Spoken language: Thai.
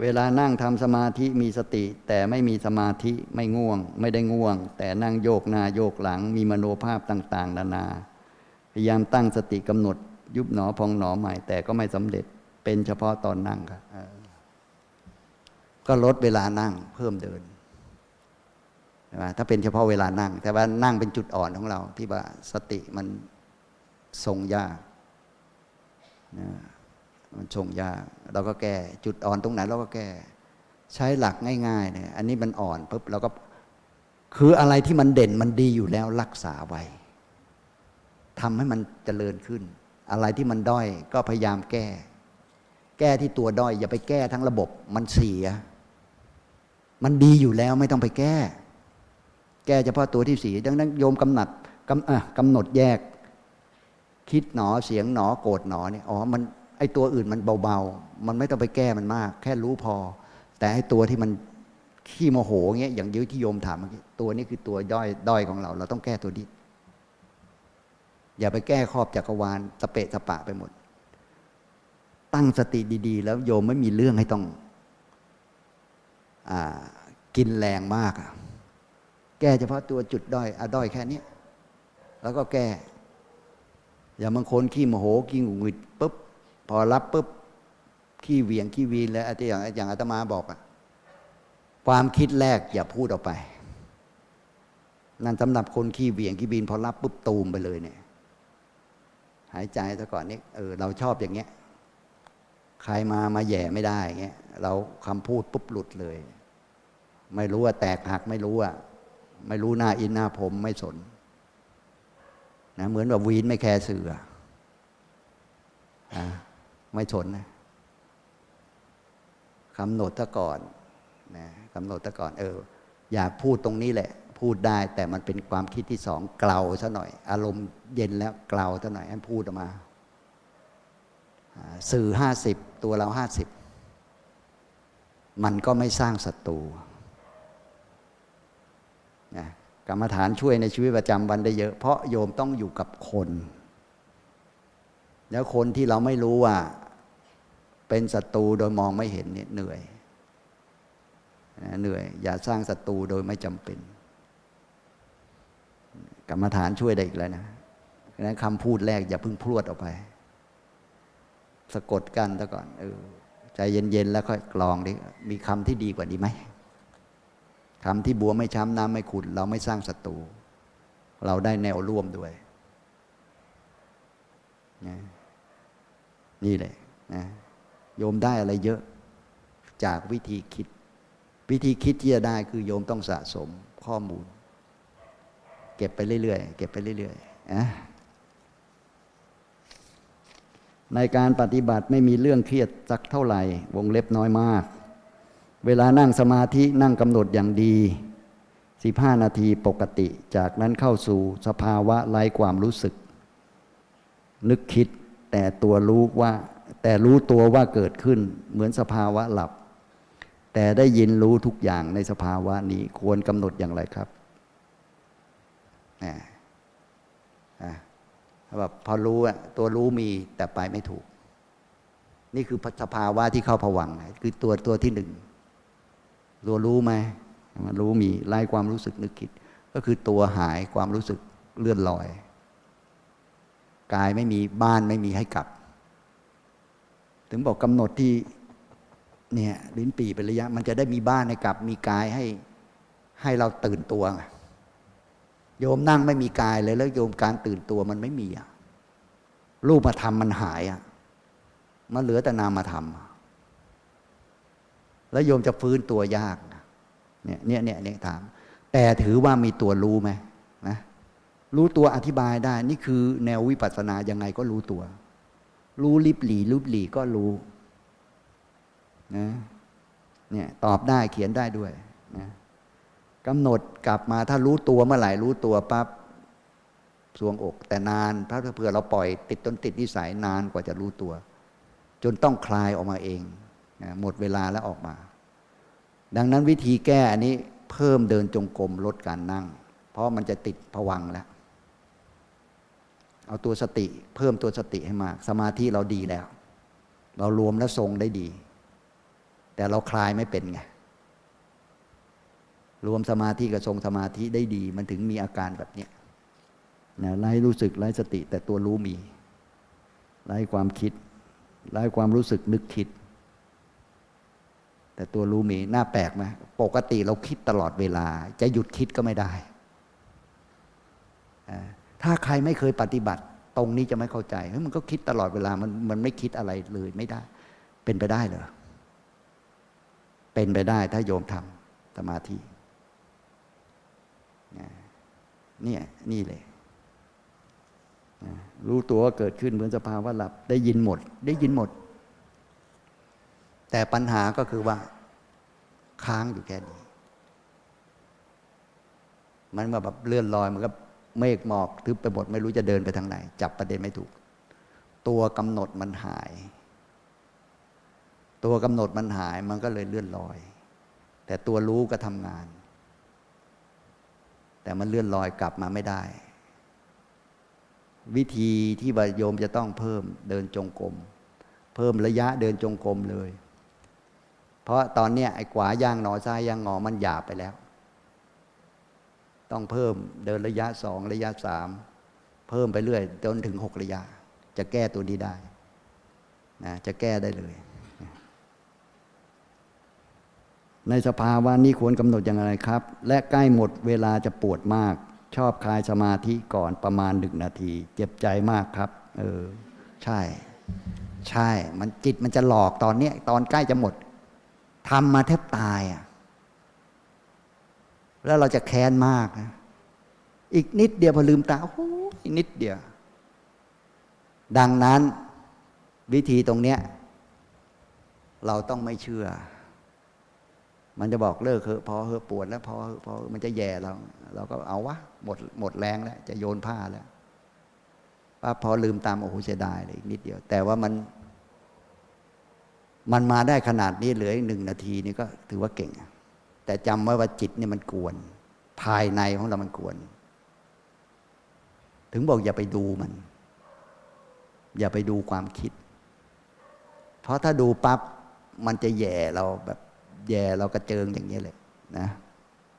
เวลานั่งทำสมาธิมีสติ แต่ไม่มีสมาธิไม่ง่วง ไม่ได้ง่วง แต่นั่งโยกหน้าโยกหลัง มีมโนภาพต่างๆ นานา พยายามตั้งสติกำหนด ยุบหนอพองหนอใหม่ แต่ก็ไม่สำเร็จเป็นเฉพาะตอนนั่งครับก็ลดเวลานั่งเพิ่มเดินใช่ไหมถ้าเป็นเฉพาะเวลานั่ง แต่ว่านั่งเป็นจุดอ่อนของเรา ที่ว่าสติมันทรงยากมันทรงยาก เราก็แก้จุดอ่อนตรงไหนเราก็แก้ ใช้หลักง่ายๆเนี่ยอันนี้มันอ่อนปุ๊บเราก็คืออะไรที่มันเด่นมันดีอยู่แล้วรักษาไว้ทำให้มันเจริญขึ้น อะไรที่มันด้อยก็พยายามแก้ แก้ที่ตัวด้อย อย่าไปแก้ทั้งระบบมันเสีย มันดีอยู่แล้วไม่ต้องไปแก้ แก้เฉพาะตัวที่เสียดังนั้นโยมกำหนัดกำกำหนดแยก คิดหนอเสียงหนอโกรธหนอเนี่ยอ๋อมัน ไอตัวอื่นมันเบาๆ มันไม่ต้องไปแก้มันมาก แค่รู้พอ แต่ไอตัวที่มันขี้โมโหเงี้ยอย่างยื้อที่โยมถามเมื่อกี้ตัวนี้คือตัวย่อยด้อยของเรา เราต้องแก้ตัวนี้ อย่าไปแก้ครอบจักรวาลสเปะสปะไปหมด ตั้งสติดี ๆ แล้วโยมไม่มีเรื่องให้ต้องอกินแรงมากอะแก้เฉพาะตัวจุดด้อยอะด้อยแค่นี้แล้วก็แก้ อย่างบางคนขี้โมโหขี้หงุดหงิดปุ๊บ พอรับปุ๊บขี้เวียงขี้วีนแล้วอย่างอย่างอาตมาบอกอะความคิดแรกอย่าพูดออกไป นั่นสำหรับคนขี้เวียงขี้วีนพอรับปุ๊บตูมไปเลยเนี่ย หายใจซะก่อนนี่เออเราชอบอย่างเงี้ย ใครมามาแย่ไม่ได้เงี้ยเราคำพูดปุ๊บหลุดเลย ไม่รู้ว่าแตกหักไม่รู้อะไม่รู้หน้าอินหน้าผมไม่สนนะเหมือนแบบวีนไม่แคร์เสือ ไม่สนนะกำหนดซะก่อนนะกำหนดซะก่อน เออ อยากพูดตรงนี้แหละ พูดได้แต่มันเป็นความคิดที่สองเกลาซะหน่อย อารมณ์เย็นแล้วเกลาซะหน่อยให้พูดออกมาอ่าสื่อห้าสิบตัวเราห้าสิบมันก็ไม่สร้างศัตรูนะกรรมฐานช่วยในชีวิตประจำวันได้เยอะ เพราะโยมต้องอยู่กับคน แล้วคนที่เราไม่รู้ว่า เป็นศัตรูโดยมองไม่เห็นเนี่ยเหนื่อยเหนื่อย อย่าสร้างศัตรูโดยไม่จำเป็น กรรมฐานช่วยได้อีกแล้วนะนั้นคำพูดแรกอย่าเพิ่งพรวดออกไป สะกดกันซะก่อนเออใจเย็นๆแล้วค่อยกรองดิมีคำที่ดีกว่านี้ไหมคำที่บัวไม่ช้ำน้ำไม่ขุ่นเราไม่สร้างศัตรูเราได้แนวร่วมด้วยนะนี่แหละนะ โยมได้อะไรเยอะ จากวิธีคิด วิธีคิดที่จะได้คือโยมต้องสะสมข้อมูล เก็บไปเรื่อยๆเก็บไปเรื่อยๆนะในการปฏิบัติไม่มีเรื่องเครียดสักเท่าไหร่ วงเล็บน้อยมาก เวลานั่งสมาธินั่งกำหนดอย่างดี 15 นาทีปกติ จากนั้นเข้าสู่สภาวะไร้ความรู้สึก นึกคิดแต่ตัวรู้ว่า แต่รู้ตัวว่าเกิดขึ้นเหมือนสภาวะหลับ แต่ได้ยินรู้ทุกอย่างในสภาวะนี้ควรกำหนดอย่างไรครับแบบพอรู้ตัวรู้มีแต่ไปไม่ถูก นี่คือสภาวะที่เข้าผวังค์คือตัวตัวที่หนึ่งตัวรู้ไหมมันรู้มีไล่ความรู้สึกนึกคิด ก็คือตัวหายความรู้สึกเลื่อนลอยกายไม่มีบ้านไม่มีให้กลับ ถึงบอกกำหนดที่เนี่ยลิ้นปีเป็นระยะ มันจะได้มีบ้านให้กลับมีกายให้ให้เราตื่นตัว โยมนั่งไม่มีกายเลยแล้วโยมการตื่นตัวมันไม่มีอะรูปมาทำมันหายอะมันเหลือแต่นามมาทำแล้วโยมจะฟื้นตัวยากเนี่ยเนี่ยเนี่ยเนี่ยถาม แต่ถือว่ามีตัวรู้ไหมนะรู้ตัวอธิบายได้ นี่คือแนววิปัสสนายังไงก็รู้ตัว รู้ลิบหลีลิบหลีก็รู้นะเนี่ยตอบได้เขียนได้ด้วยนะกำหนดกลับมาถ้ารู้ตัวเมื่อไหร่รู้ตัวปั๊บสวงอก แต่นานพระเผื่อเราปล่อยติดต้นติดนิสัยนานกว่าจะรู้ตัว จนต้องคลายออกมาเองนะหมดเวลาแล้วออกมา ดังนั้นวิธีแก้อันนี้เพิ่มเดินจงกรมลดการนั่ง เพราะมันจะติดผวังแล้ว เอาตัวสติ เพิ่มตัวสติให้มาก สมาธิเราดีแล้ว เรารวมและทรงได้ดี แต่เราคลายไม่เป็นไงรวมสมาธิกับทรงสมาธิได้ดี มันถึงมีอาการแบบเนี้ยนะไร้รู้สึกไร้สติ แต่ตัวรู้มีไร้ความคิดไร้ความรู้สึกนึกคิด แต่ตัวรู้มีน่าแปลกไหมปกติเราคิดตลอดเวลา จะหยุดคิดก็ไม่ได้อ่า ถ้าใครไม่เคยปฏิบัติ ตรงนี้จะไม่เข้าใจเฮ้ยมันก็คิดตลอดเวลามันมันไม่คิดอะไรเลยไม่ได้ เป็นไปได้เหรอเป็นไปได้ถ้าโยมทำสมาธินะเนี่ยนี่เลยรู้ตัวว่าเกิดขึ้นเหมือนสภาวะหลับ ได้ยินหมด ได้ยินหมด แต่ปัญหาก็คือว่า ค้างอยู่แค่นี้ มันมาแบบเลื่อนลอยมันก็ เมฆหมอกทึบไปหมดไม่รู้จะเดินไปทางไหน จับประเด็นไม่ถูก ตัวกำหนดมันหาย ตัวกำหนดมันหายมันก็เลยเลื่อนลอย แต่ตัวรู้ก็ทำงาน แต่มันเลื่อนลอยกลับมาไม่ได้ วิธีที่วโยมจะต้องเพิ่มเดินจงกรมเพิ่มระยะเดินจงกรมเลย เพราะตอนเนี้ยไอ้ขวาย่างหนอซ้ายย่างงอมันหยาบไปแล้ว ต้องเพิ่มเดินระยะสองระยะสามเพิ่มไปเรื่อยจนถึงหกระยะ จะแก้ตัวนี้ได้นะจะแก้ได้เลย ในสภาวะนี้ควรกำหนดอย่างไรครับ และใกล้หมดเวลาจะปวดมาก ชอบคลายสมาธิก่อนประมาณหนึ่งนาที เจ็บใจมากครับ เออ ใช่ ใช่ มันจิตมันจะหลอกตอนนี้ตอนใกล้จะหมดทำมาแทบตายอะ แล้วเราจะแค้นมากนะอีกนิดเดียวพอลืมตาโอ้โหอีกนิดเดียว ดังนั้นวิธีตรงเนี้ย เราต้องไม่เชื่อ มันจะบอกเลิกเอะพอเอะปวดแล้วพอพอมันจะแย่เรา เราก็เอาวะหมดหมดแรงแล้ว จะโยนผ้าแล้วป้าพอลืมตามโอ้โหเสียดายเลยอีกนิดเดียว แต่ว่ามัน มันมาได้ขนาดนี้เหลืออีกหนึ่งนาทีนี่ก็ถือว่าเก่ง แต่จำไว้ว่าจิตเนี่ยมันกวน ภายในของเรามันกวน ถึงบอกอย่าไปดูมัน อย่าไปดูความคิด เพราะถ้าดูปั๊บมันจะแย่เราแบบแย่เรากระเจิงอย่างนี้เลยนะ